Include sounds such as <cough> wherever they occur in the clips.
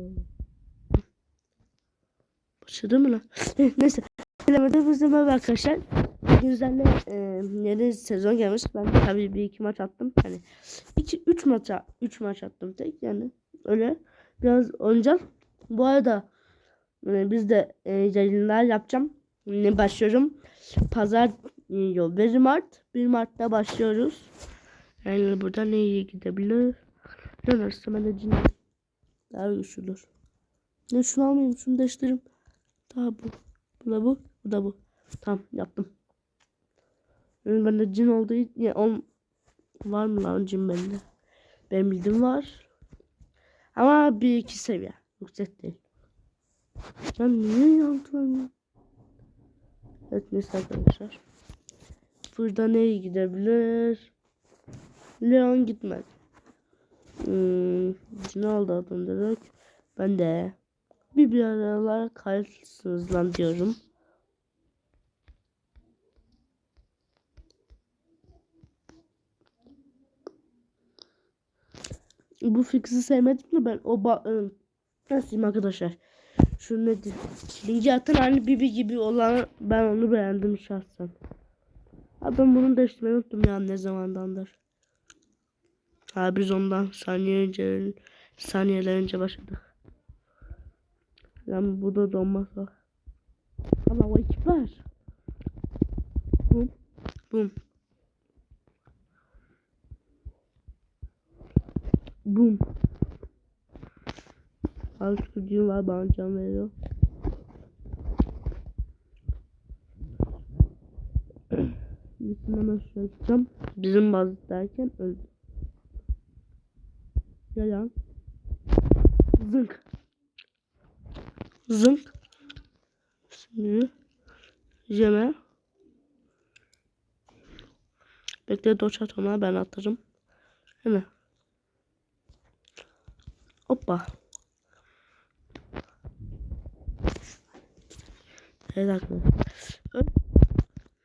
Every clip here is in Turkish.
oldu. Başladı mı lan? <laughs> Neyse. Bizim merhaba arkadaşlar. Güzelle e, yeni sezon gelmiş. Ben de tabii bir iki maç attım. Yani iki üç maça üç maç attım tek yani. Öyle biraz oynayacağım. Bu arada e, biz de e, yayınlar yapacağım. Ne başlıyorum. Pazar e, yok 1 Mart 1 Mart'ta başlıyoruz. Yani burada ne iyi gidebilir? Dönerse ben de cin daha güçlüdür. Ne şunu almayayım şunu değiştireyim. Daha bu. Bu da bu. Bu da bu. Tamam yaptım. Yani bende cin olduğu için ya, on, var mı lan cin bende? Benim bildiğim var. Ama bir iki seviye. Yüksek değil. Ya niye yandı Evet neyse arkadaşlar. Burada neye gidebilir? Leon gitmez. Hmm, ne oldu direkt? Ben de bir bir aralar kayıtsınız lan diyorum. Bu fix'i sevmedim de ben o ba ıı, nasıl arkadaşlar. Şu nedir? Linki atan hani Bibi gibi olan ben onu beğendim şahsen. Ha ben bunu değiştirmeyi unuttum ya ne zamandandır. Ha biz ondan saniye önce saniyeler önce başladık. Lan bu da donmaz var. Allahu Ekber. Bum. Bum. Bum. Al gücüm var bana can veriyor. <clears throat> Şöyle yapacağım. Bizim bazı derken öldü. Yalan. Zınk. Zınk. Şimdi yeme. Bekle doç at ona ben atarım. Hemen. Hoppa. Evet arkadaşlar.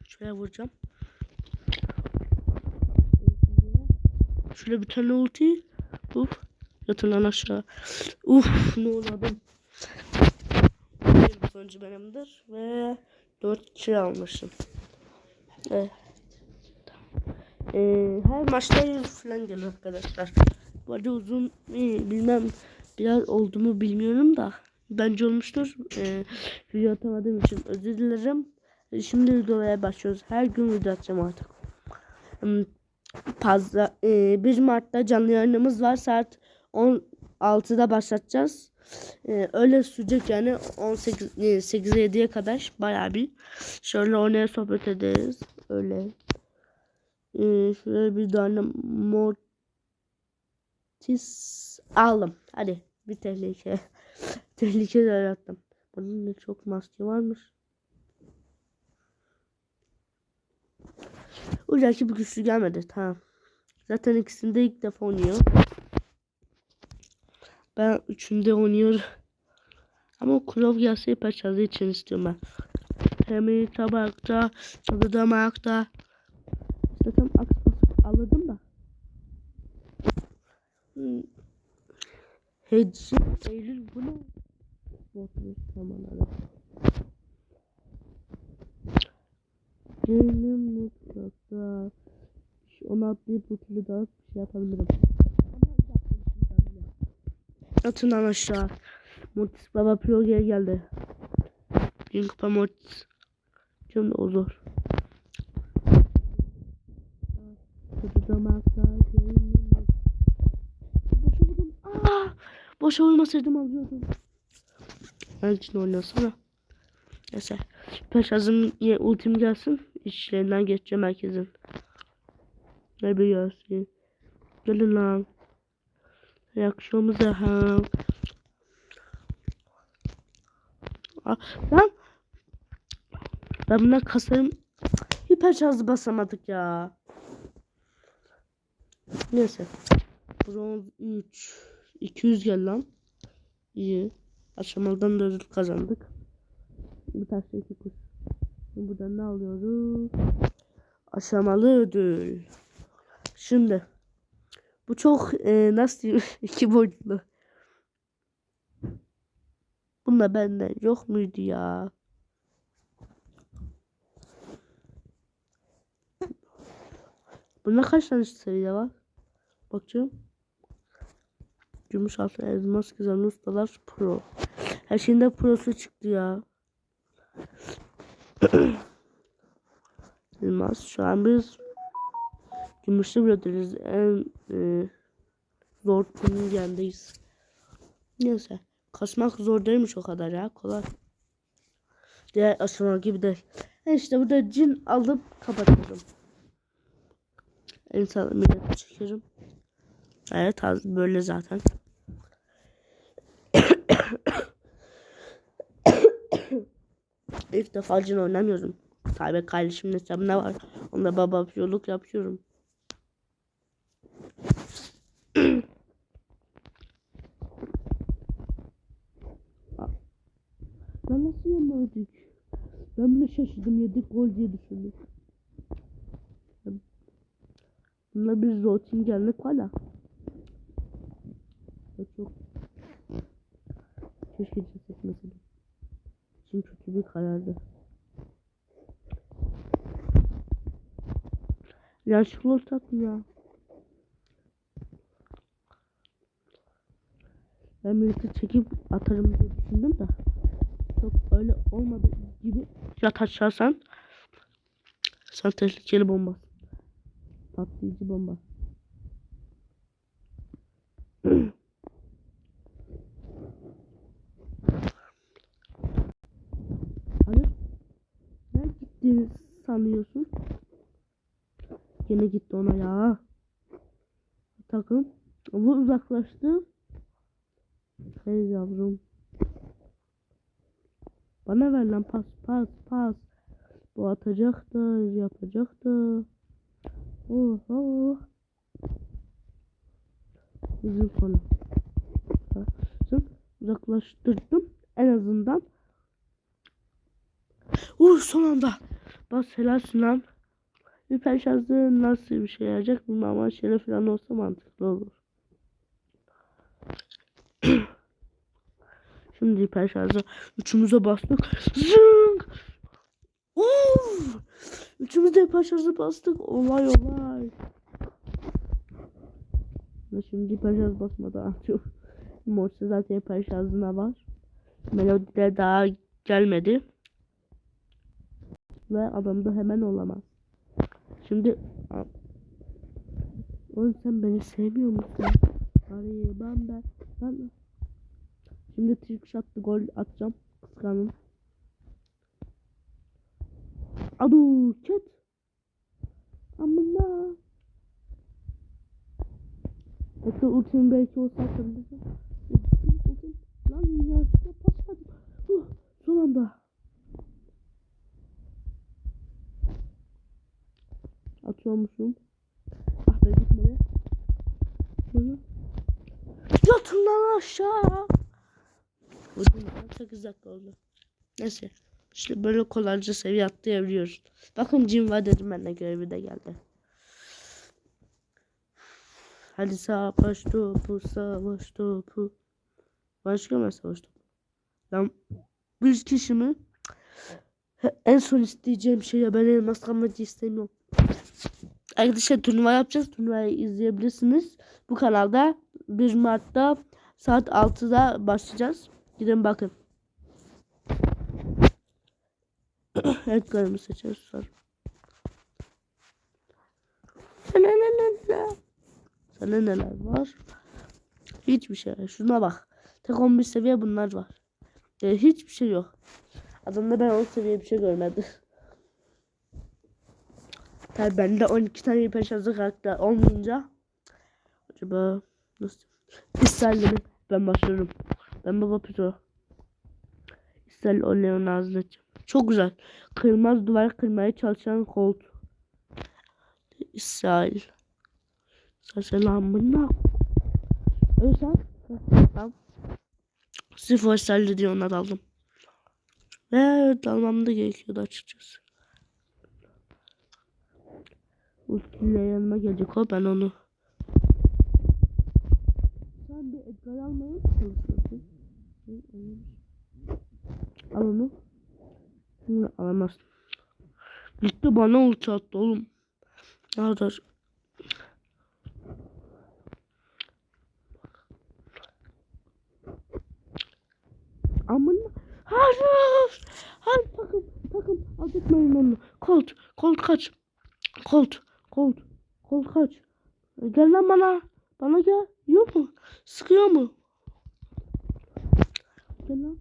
Şöyle vuracağım. Şöyle bir tane ulti. Uf. Yatın lan aşağı. Uf ne uğradım. Bir sonucu benimdir. Ve 4 kill almışım. Evet. Ee, her maçta 100 falan gelir arkadaşlar. Bu arada uzun e, bilmem biraz oldu mu bilmiyorum da bence olmuştur. Ee, video atamadığım için özür dilerim. Şimdi videoya başlıyoruz. Her gün video atacağım artık. Fazla e, 1 Mart'ta canlı yayınımız var. Saat 16'da başlatacağız. Ee, öyle sürecek yani 18 e, 8'e 7'ye kadar bayağı bir şöyle oynaya sohbet ederiz. Öyle. Ee, şöyle bir tane mortis aldım. Hadi bir tehlike. <laughs> tehlike yarattım. Bunun da çok maske varmış. Ocak bir güçlü gelmedi. Tamam. Zaten ikisinde ilk defa oynuyor. Ben üçünde oynuyorum. Ama Kurov gelse parçalı için istiyorum ben. Hem tabakta, tadı damakta. Zaten aks basıp aldım da. Hmm. Hecci, Eylül bu ne? Botmuş tamam. Benim mutlaka. Şu Onu atlayıp bu daha bir şey yapabilirim. Atın lan aşağı. Mortis Baba Pro geri geldi. Bin kupa Mortis. Şimdi o zor. Boşa vurdum. Aa! Boşa vurmasaydım alıyordum. Ben için oynasana. Neyse. Peşazım yine ultim gelsin. İşlerinden geçeceğim herkesin. Ne bir gelsin. Gelin lan. Reaksiyonumuza ha. Aa, Lan. Ben buna kasarım. Hiper şarjı basamadık ya. Neyse. Bronz 3. 200 gel lan. İyi. Aşamadan da kazandık. Bir taş iki kuş. Şimdi buradan ne alıyoruz? Aşamalı ödül. Şimdi. Bu çok e, nasıl diyeyim <laughs> iki boyutlu. Bunda benden yok muydu ya? Bunda kaç tane seviye var? Bakıyorum. Gümüş altın elmas kazanmış ustalar pro. Her şeyinde prosu çıktı ya. Elmas şu an biz gümüşlü bölümdeyiz. En e, zor turun yanındayız. Neyse. Kasmak zor değilmiş o kadar ya. Kolay. Diğer aşama gibi değil. E işte burada cin alıp kapatıyorum. En sağlam çekerim. Evet böyle zaten. İlk defa cin oynamıyorum. Tabi kardeşimin hesabında var. Onda baba yoluk yapıyorum. <clears throat> Ben nasıl yemedik? Ben bile şaşırdım yedik gol diye düşündüm. Bunlar bir zotin geldik hala. Çok. Keşke ceset mesela. Için kötü bir karardı. Yanlışlıkla ortaktım ya. Ben birlikte çekip atarım diye düşündüm de. Çok öyle olmadı gibi yat aşağısan sen tehlikeli bomba. Patlayıcı bomba. <clears throat> Hayır. Nereye gittiğini sanıyorsun? Yine gitti ona ya. Takım. Bu uzaklaştı. Hey yavrum. Bana ver lan pas pas pas. Bu atacaktı, yapacaktı. Oho. Bizim konu. Uzaklaştırdım en azından. Uh son anda. Bas helalsin lan. Şarjı nasıl bir şey yarayacak bilmem ama şöyle falan olsa mantıklı olur. <clears throat> Şimdi hiper şarjı üçümüze bastık. Zınk! Uf! Üçümüz de hiper şarjı bastık. Olay olay. Şimdi hiper şarj basmadan atıyorum. <laughs> Morse zaten hiper şarjına var. Melodiler daha gelmedi. Ve adam da hemen olamaz. Şimdi Oğlum sen beni sevmiyor musun? Arayı ben ben ben Şimdi trick shot'lı gol atacağım. Kıskanın. Adu ket. Amına. Bekle ultim belki olsa atarım. Ultim ultim. Lan ya şuna pas verdim. Huh, son anda. Atıyormuşum. Ah be gitmedi. Bunu. Yatın lan aşağı. Vurdum ya, 8 dakika oldu. Neyse. İşte böyle kolayca seviye atlayabiliyoruz. Bakın cin var dedim ben de görevi de geldi. Hadi savaş topu savaş topu. Başka mı savaş topu? Ben bir kişi mi? En son isteyeceğim şey ya ben elmas kalmacı istemiyorum. Arkadaşlar turnuva yapacağız. Turnuvayı izleyebilirsiniz. Bu kanalda 1 Mart'ta saat 6'da başlayacağız. Gidin bakın. <coughs> Renklerimi seçeriz sonra. Sana neler var? Hiçbir şey. Şuna bak. Tek 11 seviye bunlar var. Ee, hiçbir şey yok. Adamda ben 10 seviye bir şey görmedim. <laughs> Tabi bende 12 tane hiper şarjı karakter olmayınca acaba nasıl İsterli mi? Ben başlarım. Ben baba pito. İsterli o Leon. Çok güzel. Kırmaz duvar kırmaya çalışan kolt. İsrail. Selamına. Ölsen. Tamam. Sıfır İsrail'de diye ona daldım. Ve dalmam da gerekiyordu açıkçası. Ultiyle yanıma gelecek o ben onu. Sen bir Edgar almaya mı çalışıyorsun? Al onu. Şimdi alamaz. Gitti bana ulti attı oğlum. Arkadaş. Aman. Hayır. Hayır takım. Takım. Aldırtmayın onu. Colt. Colt kaç. Colt. Colt. Colt kaç. Gel lan bana. Bana gel. Yok mu? Sıkıyor mu? Gel lan.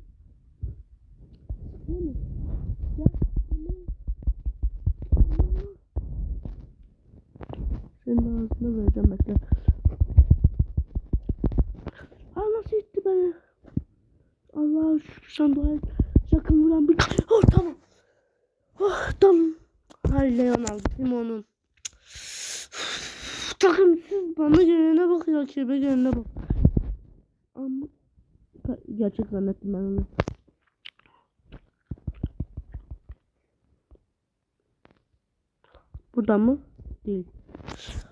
Gel. Senin ağzına vereceğim bekle. Aa nasıl itti beni? Allah şu sen dua et. Sakın vuran bir... Oh tamam. Oh tamam. Hay Leon aldım onun. Takım siz bana gelene bak ya kebe gelene bak. Ama gerçek zannettim ben onu. Burada mı? Değil.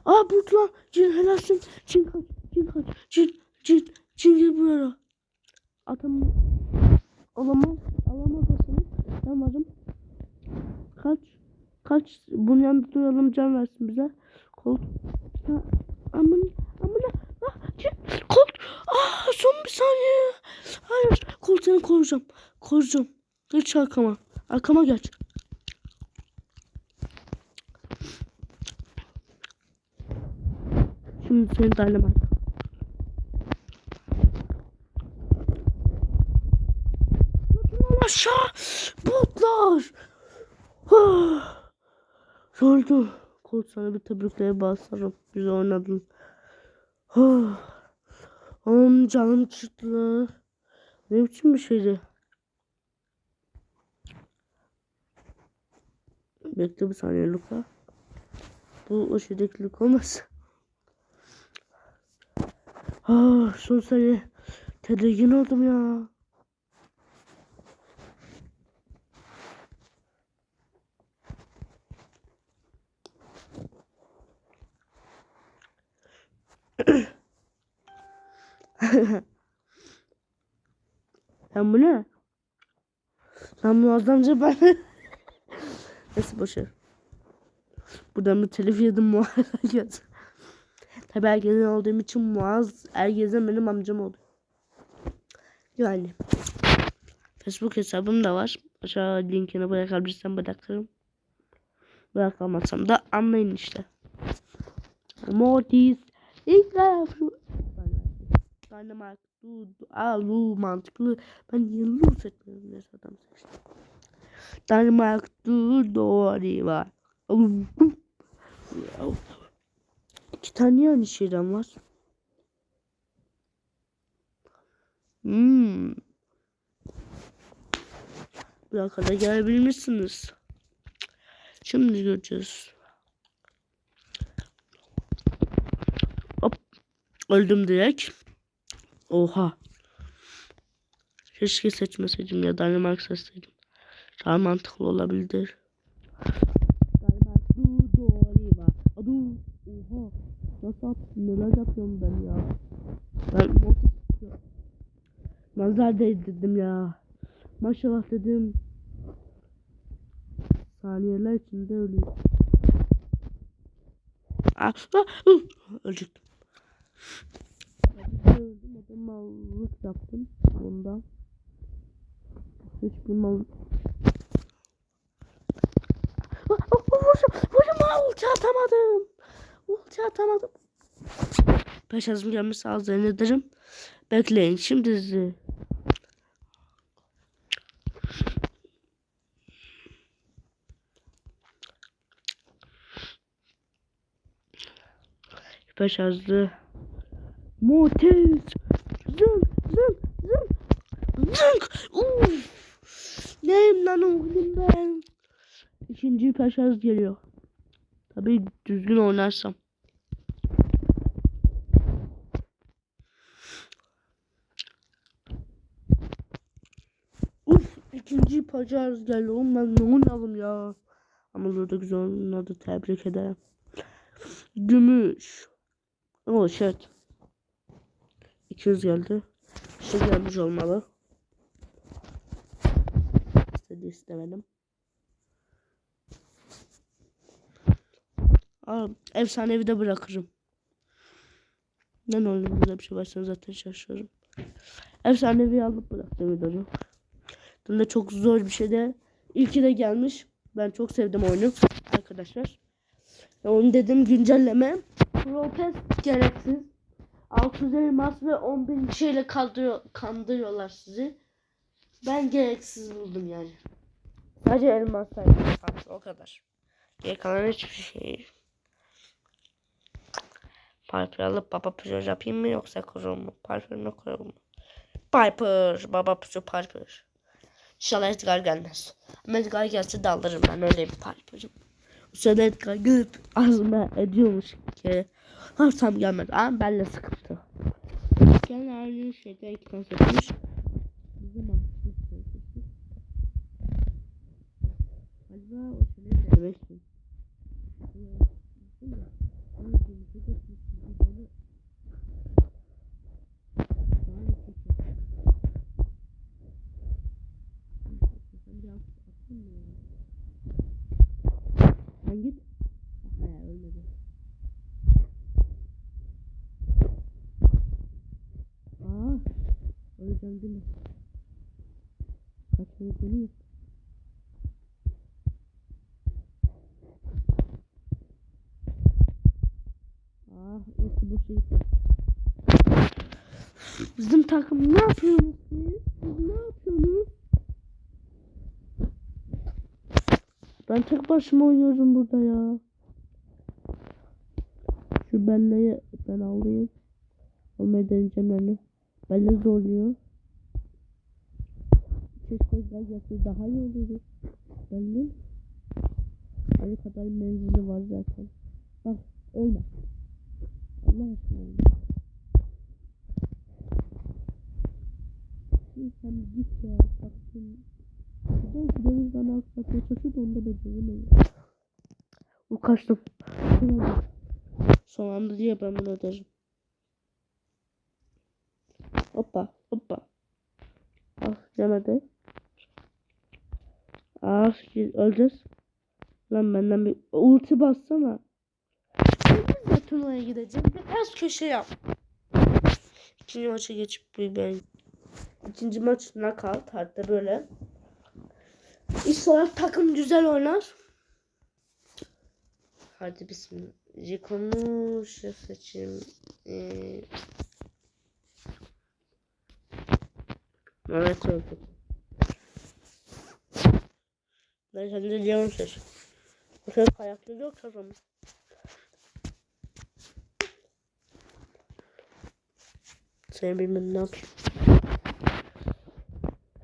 Aa burada lan. Cin helalsin. Cin kaç. Cin kaç. Cin. Cin. Cin gel buraya. Adam alamaz. Alamaz aslında. Ben. Kaç. Kaç. Bunun yanında duralım can versin bize. Kol. Ha. Aman. Aman. Ah. Kol. Ah. Son bir saniye. Hayır. Kol seni koruyacağım. Koruyacağım. Geç arkama. Arkama geç. Şimdi seni dynamite. Aşağı. Botlar. Ah. Öldü. Kol sana bir tebrikleri basarım. Güzel oynadın. Ah. Oğlum canım çıktı. Ne biçim bir şeydi? Bekle bir saniye Luka. Bu o şeydeki olmasın? Ah son saniye tedirgin oldum ya. Sen bu ne? Sen muazzamca ben... Neyse boşver. Buradan bir telif yedim muhabbet. Tabi Ergezen olduğum için Muaz Ergezen benim amcam oldu. Yani. Facebook hesabım da var. Aşağı linkini bırakabilirsem bırakırım. Bırakamazsam da anlayın işte. Mortis. İlk Dynamite. Alu mantıklı. Ben yıllı seçmiyorum. Neyse adam seçtim. Dynamite. Doğru var. İki tane yani şeyden var. Hmm. Buraya kadar gelebilmişsiniz. Şimdi göreceğiz. Öldüm direkt. Oha. Keşke seçmeseydim ya Danimark seçseydim. Daha mantıklı olabilir. Danimark doğru var. Adu. Oha. Nasıl yaptım? Neler yapıyorum ben ya? Ben. Nazar değdirdim ya. Maşallah dedim. Saniyeler içinde ölüyor. Ah, ah, uh, öldüm adam mallık yaptım bundan. Hiçbir mal... Vurdum, ah, ulti atamadım. Ulti atamadım. Peşazım gelmesi az ederim. Bekleyin şimdi sizi. Süper şarjlı. Mortis. Zınk zınk zınk. Zınk. Uf. Neyim lan oğlum ben. İkinci şarj geliyor. Tabii düzgün oynarsam. Uf ikinci geldi oğlum ben ne oynalım ya. Ama burada güzel oynadı tebrik ederim. Gümüş. Oh shit. 200 geldi. İşte gelmiş olmalı. istedi istemedim. Aa, efsanevi de bırakırım. Ne olur burada bir şey varsa zaten şaşırırım. Efsanevi alıp bıraktım videoyu. Bunda çok zor bir şey de. İlki de gelmiş. Ben çok sevdim oyunu arkadaşlar. Onu dedim güncelleme. Pro gereksiz. 600 elmas ve 10 bin şeyle kandırıyor, kandırıyorlar sizi. Ben gereksiz buldum yani. Sadece elmas saydım. O kadar. Geri kalan hiçbir şey. Piper alıp baba püzör yapayım mı yoksa kurum mu? Piper mi kurum mu? Piper. Baba püzör Piper. İnşallah Edgar gelmez. Ama Edgar gelse de alırım ben öyle bir Piper'ım. Bu sırada Edgar gelip ağzıma ediyormuş ki. Ha tam gelmedi. Ama benimle sıkıntı. Gel aynı şeyde iki tane seçmiş. Seçmiş. Galiba o şeyleri denemek değil mi? Deneyim. Ah, ulti boşa gitti. Bizim takım ne yapıyorsunuz siz? Ne yapıyorsunuz? Ben tek başıma oynuyorum burada ya. Şu belleği ben alayım. Deneyeceğim yani. Belle zorluyor. Keşke yapsa daha iyi olurdu. Belli. Aynı kadar menzili var zaten. Bak ölme. Allah aşkına ölme. Şimdi sen git ya. Baktın. Buradan gideriz bana aklatmaya çalışıyor da onda beceremeyiz. Bu kaçtım. Son anda diye ben bunu öderim. Hoppa hoppa. Ah yemedi. Ah biz öleceğiz. Lan benden bir ulti bassana. Ben turnuvaya gideceğim. Biraz köşe yap. İkinci maça geçip bir ben. İkinci maç knockout hatta böyle. İnşallah takım güzel oynar. Hadi bismillah. Rico'nu şey seçeyim. Ee... Evet öldü. Ben kendi Leon seç. Bu sefer kayaklı yok kazanmış. Seni bilmem ne yapayım.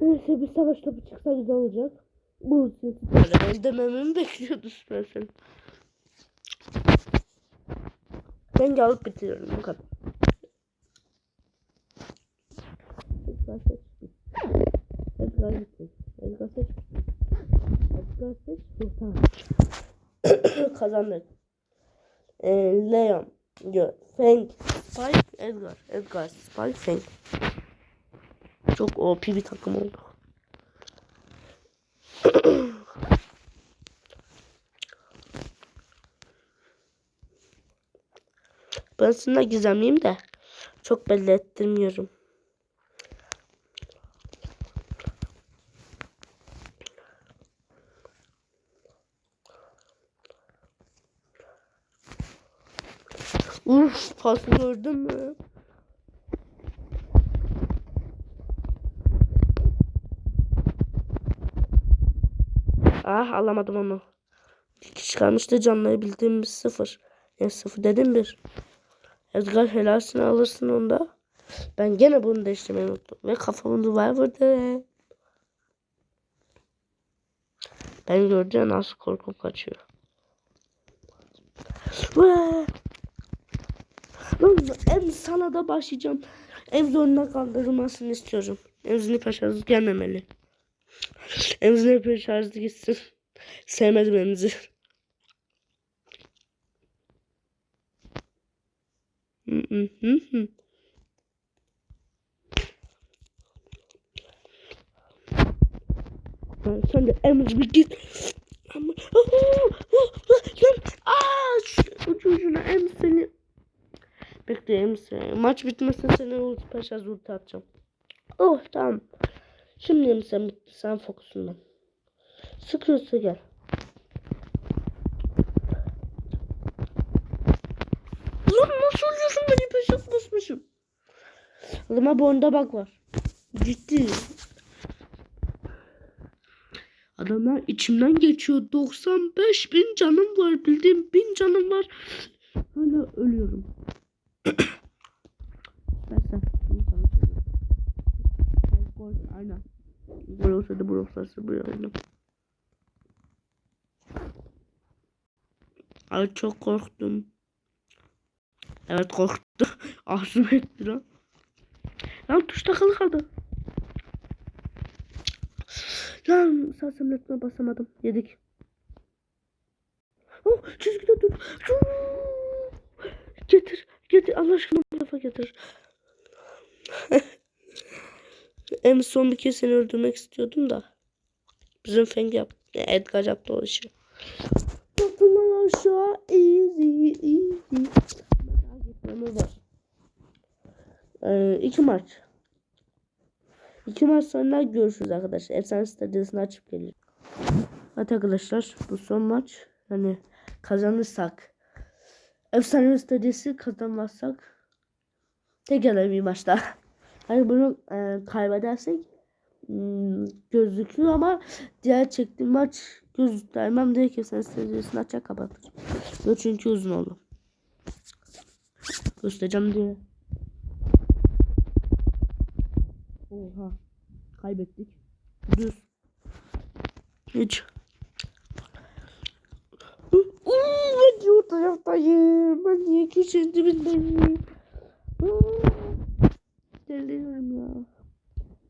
Neyse bir savaş topu çıksa güzel olacak. Bu böyle ben dememi mi bekliyordun seni? Ben alıp bitiriyorum bu kadar. Edgar seç. Edgar gitti. Edgar seç. Dur tamam. <coughs> Kazandık. Ee, Leon. Feng. Spike. Edgar. Edgar. Spike. Feng. Çok OP bir takım oldu. <coughs> Ben aslında gizemliyim de çok belli ettirmiyorum. Uf pası gördün mü? Ah alamadım onu. İki kişi kalmıştı canlayabildiğimiz sıfır. Yani sıfır dedim bir. Edgar helalsini alırsın onda. Ben gene bunu değiştirmeyi unuttum. Ve kafamı duvar vurdu. Ben gördüğüm nasıl korkup kaçıyor. Ve Lan em sana da başlayacağım. Ev zorunda kaldırılmasını istiyorum. Emzini peşarızı gelmemeli. Emzini peşarızı gitsin. Sevmedim emzi. Sen de Emre bir git. Ama aa ucu em seni bekle em seni maç bitmezse seni ulti paşa ulti atacağım. Oh tamam. Şimdi sen sen fokusundan. Sıkıyorsa gel. Lan nasıl oluyorsun beni peşak basmışım. Ama bu oyunda bak var. Ciddi. Adamlar içimden geçiyor. 95 bin canım var. Bildiğim bin canım var. Hala ölüyorum. Ben Gol. Aynen. Gol olsaydı bu olsaydı bu oyunu. Ay çok korktum. Evet korktum. <laughs> Ağzım etti lan. Lan tuş takılı kaldı. Lan sersemletme basamadım. Yedik. Oh çizgide dur. Getir. Getir. Allah aşkına bu tarafa <laughs> en son bir kez seni öldürmek istiyordum da. Bizim Feng yap. Edgar yaptı o işi. Kapılar aşağı. Easy easy. Gitmemiz var. Ee, iki maç. İki maç sonra görüşürüz arkadaşlar. Efsane stadiyasını açıp gelirim. Evet arkadaşlar bu son maç. Hani kazanırsak efsane stadiyası kazanmazsak tek bir maçta. <laughs> Hani bunu e, kaybedersek hmm, gözüküyor ama diğer çektiğim maç gözükmem direkt efsane stadiyasını açacak kapatır. Çünkü uzun oldu. Göstereceğim diye. Oha. Kaybettik. Düz. Hiç. Uuu ben o taraftayım? Ben niye kişinin dibindeyim? Deliriyorum ya.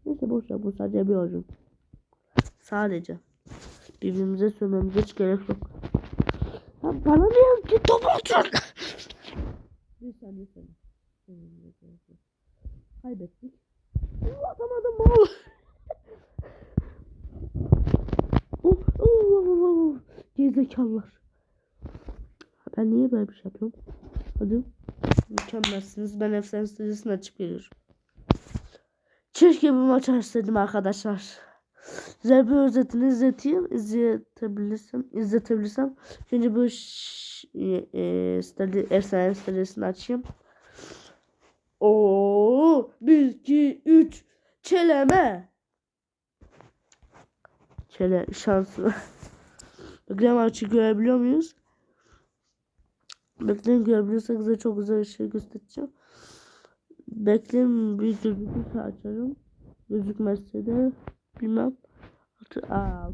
Neyse boş ver bu sadece bir oyun. Sadece. Birbirimize sövmemize hiç gerek yok. Ya bana ne yazdı? Top atın. Bir saniye saniye. Kaybettik. Atamadım mal. oh, oh, oh, oh, oh. Ben niye böyle bir şey yapıyorum? Hadi. Mükemmelsiniz. Ben efsane sitesini açıp geliyorum. Keşke bir maç açsaydım arkadaşlar. Size bir özetini izleteyim. İzletebilirsem. izletebilirsem. Önce bu e, efsane sitesini açayım. Oo, 1 2 3 çeleme. Çele şanslı. <laughs> Bakın açı görebiliyor muyuz? Bekleyin görebilirsek size çok güzel bir şey göstereceğim. Bekleyin bir gözükürse açarım. Gözükmezse de bilmem. Aa,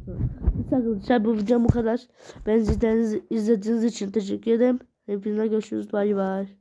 arkadaşlar bu videom bu kadar. Ben izlediğiniz, izlediğiniz için teşekkür ederim. Hepinize görüşürüz. Bay bay.